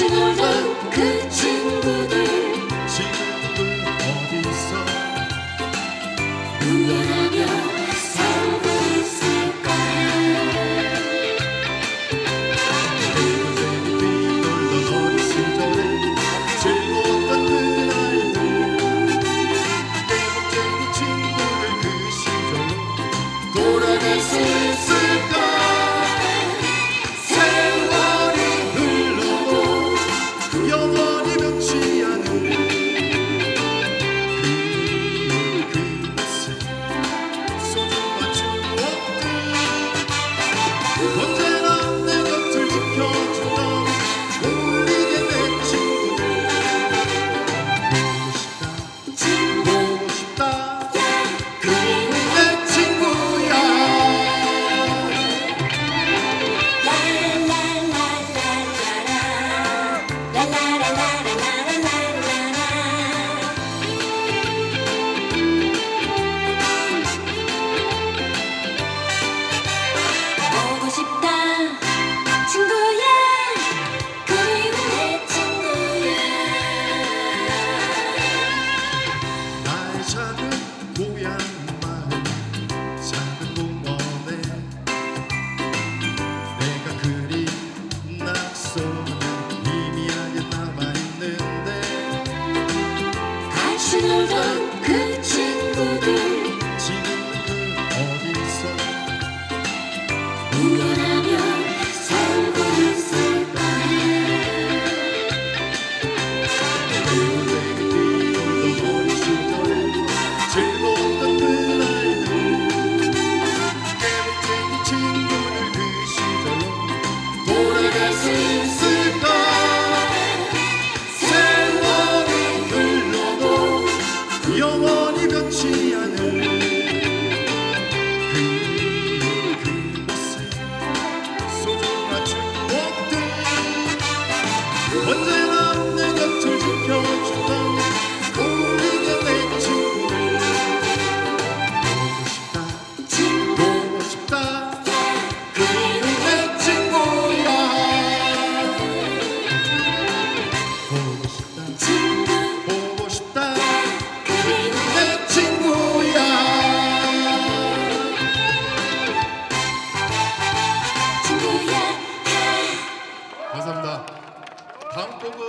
같이 놀던 그 친구들 친구들 어디서 우연하며 살고 있을까 그곳에 뛰놀던 어린 시절에 즐거웠던 그날들 땡땡이 친구들 그 시절로 돌아갈 수 있을까 언제나 내 곁을 지켜줘